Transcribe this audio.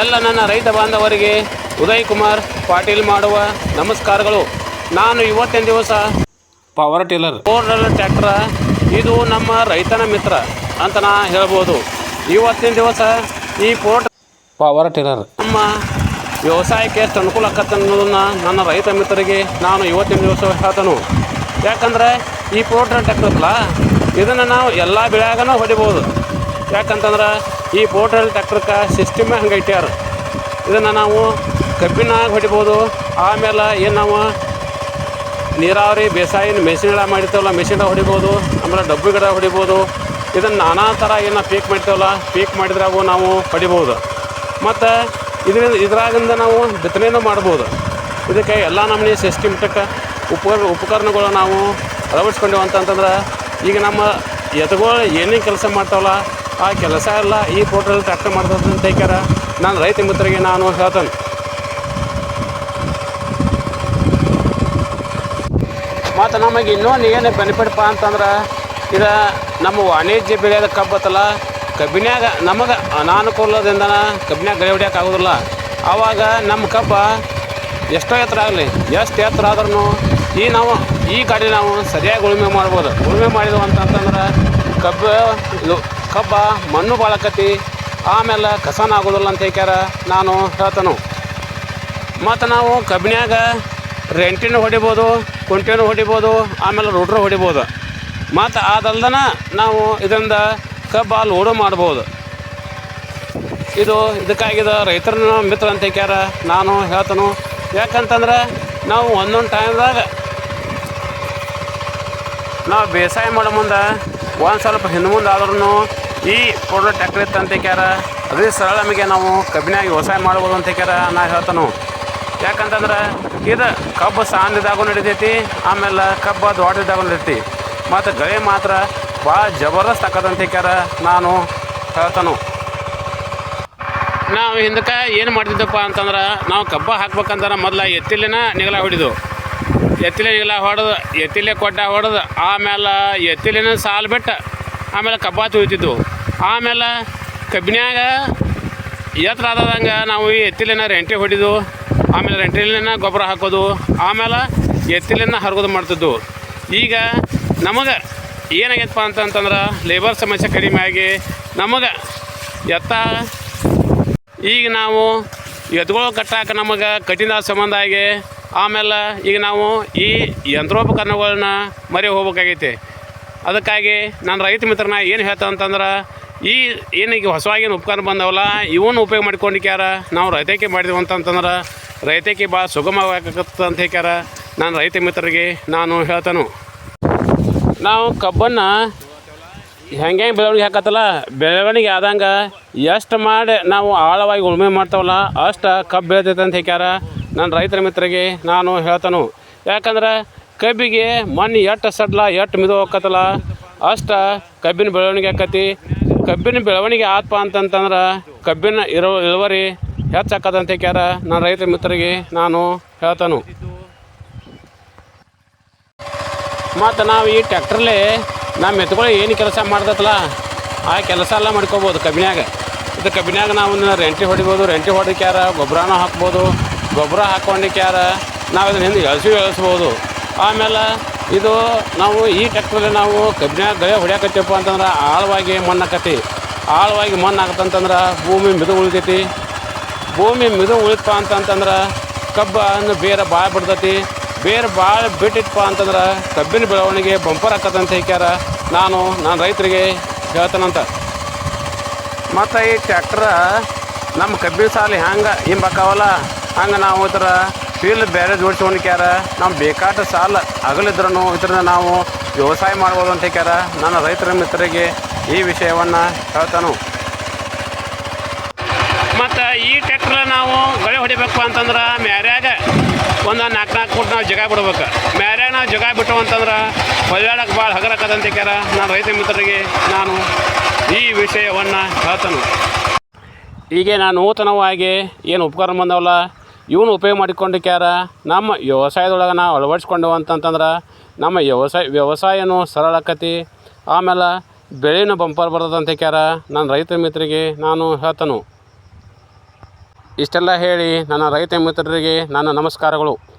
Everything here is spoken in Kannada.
ಎಲ್ಲ ನನ್ನ ರೈತ ಬಾಂಧವರಿಗೆ ಉದಯ್ ಕುಮಾರ್ ಪಾಟೀಲ್ ಮಾಡುವ ನಮಸ್ಕಾರಗಳು. ನಾನು ಇವತ್ತಿನ ದಿವಸ ಪವರ್ ಟಿಲ್ಲರ್ ಫೋರ್ ಟ್ರ್ಯಾಕ್ಟರ್ ಇದು ನಮ್ಮ ರೈತನ ಮಿತ್ರ ಅಂತ ನಾ ಹೇಳ್ಬೋದು. ಇವತ್ತಿನ ದಿವಸ ಈ ಫೋರ್ ಪವರ್ ಟಿಲ್ಲರ್ ನಮ್ಮ ವ್ಯವಸಾಯಕ್ಕೆ ಎಷ್ಟು ಅನುಕೂಲ ಆಕತ್ತೆ ಅನ್ನೋದನ್ನ ನನ್ನ ರೈತ ಮಿತ್ರರಿಗೆ ನಾನು ಇವತ್ತಿನ ದಿವಸ ಹೇಳ್ತಾನು. ಯಾಕಂದ್ರೆ ಈ ಪೋರ್ಟರ್ ಟ್ಯಾಕ್ಟ್ರಲ್ಲ ಇದನ್ನು ನಾವು ಎಲ್ಲ ಬೆಳೆಯಾಗನೂ ಹೊಡಿಬೋದು. ಯಾಕಂತಂದ್ರೆ ಈ ಪೋರ್ಟಲ್ ಟ್ರ್ಯಾಕ್ಟರ್ಗೆ ಸಿಸ್ಟಮೇ ಹಂಗೆ ಇಟ್ಟ್ಯಾರ ಇದನ್ನು ನಾವು ಕಬ್ಬಿನಾಗ ಹೊಡಿಬೋದು. ಆಮೇಲೆ ಏನು ನಾವು ನೀರಾವರಿ ಬೇಸಾಯ ಮೆಷಿನ್ಗಳ ಮಾಡಿರ್ತೇವಲ್ಲ ಮೆಷಿನ್ದಾಗ ಹೊಡಿಬೋದು. ಆಮೇಲೆ ಡಬ್ಬು ಗಿಡ ಹೊಡಿಬೋದು. ಇದನ್ನು ನಾನಾ ಥರ ಏನು ಪೀಕ್ ಮಾಡ್ತೇವಲ್ಲ ಪೀಕ್ ಮಾಡಿದ್ರಾಗು ನಾವು ಹೊಡಿಬೋದು ಮತ್ತು ಇದರಿಂದ, ಇದ್ರಾಗಿಂದ ನಾವು ಬಿತ್ತನೆಯೂ ಮಾಡ್ಬೋದು. ಇದಕ್ಕೆ ಎಲ್ಲ ಸಿಸ್ಟಮ್ ಸಿಸ್ಟಮ್ಟಿಕ್ ಉಪಕರ, ಉಪಕರಣಗಳು ನಾವು ಅಳವಡಿಸ್ಕೊಂಡೇವು ಅಂತಂತಂದ್ರೆ ಈಗ ನಮ್ಮ ಎತ್ತುಗಳು ಏನೇನು ಕೆಲಸ ಮಾಡ್ತಾವಲ್ಲ ಆ ಕೆಲಸ ಎಲ್ಲ ಈ ಪೋರ್ಟಲ್ ಟ್ರ್ಯಾಕ್ಟರ್ ಮಾಡ್ತದೆ ಅಂತ ಹೇಳ್ಯಾರ ನಾನು ರೈತ ಮಿತ್ರರಿಗೆ ನಾನು ಹೇಳ್ತೇನೆ. ಮತ್ತು ನಮಗೆ ಇನ್ನೊಂದು ಏನು ಬೆನಿಫಿಟ್ಪ ಅಂತಂದ್ರೆ, ಇದು ನಮ್ಮ ವಾಣಿಜ್ಯ ಬೆಳೆಯೋದ ಕಬ್ಬತ್ತಲ್ಲ ಕಬ್ಬಿನ್ಯಾಗ ನಮಗೆ ಅನಾನುಕೂಲದಿಂದ ಕಬ್ಬಿನ್ಯಾಗ ಗಳೆ ಹೊಡ್ಯಕ್ಕೆ ಆಗೋದಿಲ್ಲ. ಆವಾಗ ನಮ್ಮ ಕಬ್ಬ ಎಷ್ಟೋ ಎತ್ತರ ಆಗಲಿ, ಎಷ್ಟು ಎತ್ತರ ಆದ್ರೂ ಈ ನಾವು, ಈ ಗಾಡಿ ನಾವು ಸರಿಯಾಗಿ ಉಳುಮೆ ಮಾಡ್ಬೋದು. ಉಳುಮೆ ಮಾಡಿದ್ವು ಅಂತಂತಂದ್ರೆ ಕಬ್ಬು ಕಬ್ಬ, ಮಣ್ಣು ಬಾಳಕತಿ ಆಮೇಲೆ ಕಸನ ಆಗೋದಿಲ್ಲ ಅಂತ ಹೇಳ್ಯಾರ ನಾನು ಹೇಳ್ತಾನು. ಮತ್ತು ನಾವು ಕಬ್ಬಿನ್ಯಾಗ ರೆಂಟಿನ ಹೊಡಿಬೋದು, ಕುಂಟೆನೂ ಹೊಡಿಬೋದು, ಆಮೇಲೆ ರೋಡ್ರು ಹೊಡಿಬೋದು. ಮತ್ತು ಅದಲ್ದನ ನಾವು ಇದರಿಂದ ಕಬ್ಬ ಲೋಡು ಮಾಡ್ಬೋದು. ಇದು ಇದಕ್ಕಾಗಿದ ರೈತರ ಮಿತ್ರ ಅಂತ ಹೇಳ್ಯಾರ ನಾನು ಹೇಳ್ತಾನು. ಯಾಕಂತಂದ್ರೆ ನಾವು ಒಂದೊಂದು ಟೈಮ್ದಾಗ ನಾವು ಬೇಸಾಯ ಮಾಡೋ ಮುಂದೆ ಒಂದು ಸ್ವಲ್ಪ ಹಿಂದೆ ಮುಂದೆ ಆದ್ರೂ ಈ ಪೌಡರ್ ಟ್ಯಾಕ್ಟ್ರಿ ಹೇಳ್ಯಾರ. ಅದೇ ಸರಳ ನಮಗೆ ನಾವು ಕಬ್ಬಿನಾಗಿ ವ್ಯವಸಾಯ ಮಾಡ್ಬೋದು ಅಂತ ಹೇಳ್ಯಾರ ನಾ ಹೇಳ್ತಾನು. ಯಾಕಂತಂದ್ರೆ ಇದು ಕಬ್ಬು ಸಾಂದಿದಾಗೂ ನಡಿತೈತಿ, ಆಮೇಲೆ ಕಬ್ಬು ದೊಡ್ಡದಾಗೂ ನಡಿತೈತಿ. ಮತ್ತು ಗಳೆ ಮಾತ್ರ ಭಾಳ ಜಬರ್ದಸ್ತ್ ಆಕದಂತ ಹೇಳ್ಯಾರ ನಾನು ಹೇಳ್ತಾನು. ನಾವು ಹಿಂದಕ್ಕೆ ಏನು ಮಾಡ್ತಿದ್ದಪ್ಪ ಅಂತಂದ್ರೆ, ನಾವು ಕಬ್ಬ ಹಾಕ್ಬೇಕಂದ್ರೆ ಮೊದಲ ಎತ್ತಿಲಿನ ನಿಗಲ ಹೊಡಿದು. ಎತ್ತಿಲೆ ನಿಗಲ ಹೊಡೆದು, ಎತ್ತಿಲೆ ಕೊಟ್ಟ ಹೊಡೆದು, ಆಮೇಲೆ ಎತ್ತಿಲಿನ ಸಾಲು ಬಿಟ್ಟು ಆಮೇಲೆ ಕಬ್ಬ ತುಳಿತಿದ್ವು ಆಮೇಲೆ ಕಬ್ಬಿನ್ಯಾಗ ಎತ್ತರ ಆದಂಗೆ ನಾವು ಈ ಎತ್ತಿಲಿನ ರೆಂಟೆ ಹೊಡಿದು, ಆಮೇಲೆ ರೆಂಟೆಲಿನ ಗೊಬ್ಬರ ಹಾಕೋದು, ಆಮೇಲೆ ಎತ್ತಿಲಿನ ಹರಗೋದು ಮಾಡ್ತಿದ್ವು ಈಗ ನಮಗೆ ಏನಾಗೈತಪ್ಪ ಅಂತಂತಂದ್ರೆ ಲೇಬರ್ ಸಮಸ್ಯೆ ಕಡಿಮೆ ಆಗಿ ನಮಗೆ ಎತ್ತ ಈಗ ನಾವು ಎತ್ಗಳು ಕಟ್ಟಾಕ ನಮಗೆ ಕಠಿಣ ಸಂಬಂಧ ಆಗಿ, ಆಮೇಲೆ ಈಗ ನಾವು ಈ ಯಂತ್ರೋಪಕರಣಗಳನ್ನ ಮರೆ ಹೋಗ್ಬೇಕಾಗೈತಿ ಅದಕ್ಕಾಗಿ ನಾನು ರೈತ ಮಿತ್ರನ ಏನು ಹೇಳ್ತಾ ಅಂತಂದ್ರೆ, ಈ ಏನೀಗ ಹೊಸವಾಗಿನ ಉಪಕರಣ ಬಂದವಲ್ಲ, ಇವನ್ನ ಉಪಯೋಗ ಮಾಡ್ಕೊಂಡಿಕ್ಯಾರ ನಾವು ರೈತಕ್ಕೆ ಮಾಡಿದೆವು ಅಂತಂತಂದ್ರೆ ರೈತಕ್ಕೆ ಭಾಳ ಸುಗಮವಾಗತ್ತೆ ಅಂತ ಹೇಳ್ಯಾರ ನಾನು ರೈತ ಮಿತ್ರರಿಗೆ ನಾನು ಹೇಳ್ತಾನು. ನಾವು ಕಬ್ಬನ್ನು ಹೆಂಗೆ ಬೆಳವಣಿಗೆ ಹಾಕತ್ತಲ್ಲ, ಬೆಳವಣಿಗೆ ಆದಂಗೆ ಎಷ್ಟು ಮಾಡಿ ನಾವು ಆಳವಾಗಿ ಉಳುಮೆ ಮಾಡ್ತಾವಲ್ಲ, ಅಷ್ಟು ಕಬ್ಬು ಬೆಳೆದೈತೆ ಅಂತ ಹೇಳ್ಯಾರ ನನ್ನ ರೈತರ ಮಿತ್ರರಿಗೆ ನಾನು ಹೇಳ್ತಾನು. ಯಾಕಂದ್ರೆ ಕಬ್ಬಿಗೆ ಮಣ್ಣು ಎಷ್ಟು ಸಡ್ಲ ಎಷ್ಟು ಮಿದು ಹೋಗತ್ತಲ್ಲ ಅಷ್ಟು ಕಬ್ಬಿನ ಬೆಳವಣಿಗೆ ಆಕತಿ. ಕಬ್ಬಿನ ಬೆಳವಣಿಗೆ ಆತ್ಪ ಅಂತಂತಂದ್ರೆ ಕಬ್ಬಿನ ಇರೋ ಇಳುವರಿ ಹೆಚ್ಚಾಕದಂತ ಕ್ಯಾರ ನನ್ನ ರೈತ ಮಿತ್ರರಿಗೆ ನಾನು ಹೇಳ್ತಾನು. ಮತ್ತು ನಾವು ಈ ಟ್ಯಾಕ್ಟ್ರಲ್ಲಿ ನಮ್ಮ ಎತ್ತುಗಳು ಏನು ಕೆಲಸ ಮಾಡ್ತತ್ತಲ್ಲ ಆ ಕೆಲಸ ಎಲ್ಲ ಮಾಡ್ಕೋಬೋದು ಕಬ್ಬಿನ್ಯಾಗ. ಇದು ಕಬ್ಬಿನ್ಯಾಗ ನಾವು ರೆಂಟಿ ಹೊಡಿಬೋದು, ರೆಂಟಿ ಹೊಡಿಕ್ಯಾರ ಗೊಬ್ಬರನೂ ಹಾಕ್ಬೋದು ಗೊಬ್ಬರ ಹಾಕ್ಕೊಂಡಿಕ್ಯಾರ ನಾವು ಇದನ್ನ ಹಿಂದೆ ಎಳ್ಸಿ ಎಳಿಸ್ಬೋದು. ಆಮೇಲೆ ಇದು ನಾವು ಈ ಟ್ಯಾಕ್ಟ್ರಲ್ಲಿ ನಾವು ಕಬ್ಬಿನ ಗಳೆ ಹೊಡ್ಯಾಕತ್ತೀವಪ್ಪ ಅಂತಂದ್ರೆ ಆಳವಾಗಿ ಮಣ್ಣು ಆಳವಾಗಿ ಮಣ್ಣು ಆಗತ್ತಂತಂದ್ರೆ ಭೂಮಿ ಮಿದು ಉಳಿತೈತಿ. ಭೂಮಿ ಮಿದು ಉಳಿತಪ್ಪ ಅಂತಂತಂದ್ರೆ ಕಬ್ಬನ್ನು ಬೇರೆ ಭಾಳ ಬಿಡ್ತೈತಿ. ಬೇರೆ ಭಾಳ ಬಿಟ್ಟಿತ್ತಪ್ಪ ಅಂತಂದ್ರೆ ಕಬ್ಬಿನ ಬೆಳವಣಿಗೆ ಬಂಪರ್ ಆಕತ್ತಂತ ಹೇಳ್ಯಾರ ನಾನು ನಾನು ರೈತರಿಗೆ ಹೇಳ್ತಾನಂತ ಮತ್ತು ಈ ಟ್ಯಾಕ್ಟ್ರ ನಮ್ಮ ಕಬ್ಬಿನ ಸಾಲಿ ಹ್ಯಾಂಗೆ ಹಿಂಬಕ್ಕಾವಲ್ಲ ಹಂಗೆ ನಾವು ಇದ್ರ ಫೀಲ್ಡ್ ಬೇರೆ ಜೋಡಿಸ್ಕೊಂಡಿಕ್ಯಾರ ನಮ್ಮ ಬೇಕಾದ ಸಾಲ ಅಗಲಿದ್ರೂ ಇದರಿಂದ ನಾವು ವ್ಯವಸಾಯ ಮಾಡ್ಬೋದು ಅಂತ ಹೇಳ್ಯಾರ ನನ್ನ ರೈತರ ಮಿತ್ರರಿಗೆ ಈ ವಿಷಯವನ್ನು ಹೇಳ್ತಾನು. ಮತ್ತು ಈ ಟ್ಯಾಕ್ಟ್ರ ನಾವು ಗಳೆ ಹೊಡಿಬೇಕು ಅಂತಂದ್ರೆ ಮ್ಯಾರ್ಯಾಗ ಒಂದು ನಾಲ್ಕು ನಾಲ್ಕು ಫುಟ್ ನಾವು ಜಗ ಬಿಡ್ಬೇಕು. ಮ್ಯಾರ್ಯಾಗ ನಾವು ಜಗ ಬಿಟ್ಟು ಅಂತಂದ್ರೆ ಹೊಳ್ಳಾಡಕ್ಕೆ ಭಾಳ ಹಗರಕ್ಕದಂತ ಹೇಳ್ಯಾರ ನಾನು ರೈತ ಮಿತ್ರರಿಗೆ ನಾನು ಈ ವಿಷಯವನ್ನು ಹೇಳ್ತಾನು. ಈಗ ನಾನು ನೂತನವಾಗಿ ಏನು ಉಪಕರಣ ಬಂದವಲ್ಲ ಇವನು ಉಪಯೋಗ ಮಾಡಿಕೊಂಡಿಕ್ಯಾರ? ನಮ್ಮ ವ್ಯವಸಾಯದೊಳಗೆ ನಾವು ಅಳವಡಿಸ್ಕೊಂಡವು ಅಂತಂತಂದ್ರೆ ನಮ್ಮ ವ್ಯವಸಾಯ, ವ್ಯವಸಾಯನೂ ಸರಳ ಆಕತಿ. ಆಮೇಲೆ ಬೆಳೆನೂ ಬಂಪರ್ ಬರ್ತದೆ ಅಂತ ಹೇಳ್ಯಾರ ನನ್ನ ರೈತ ಮಿತ್ರರಿಗೆ ನಾನು ಹೇಳ್ತಾನು. ಇಷ್ಟೆಲ್ಲ ಹೇಳಿ ನನ್ನ ರೈತ ಮಿತ್ರರಿಗೆ ನನ್ನ ನಮಸ್ಕಾರಗಳು.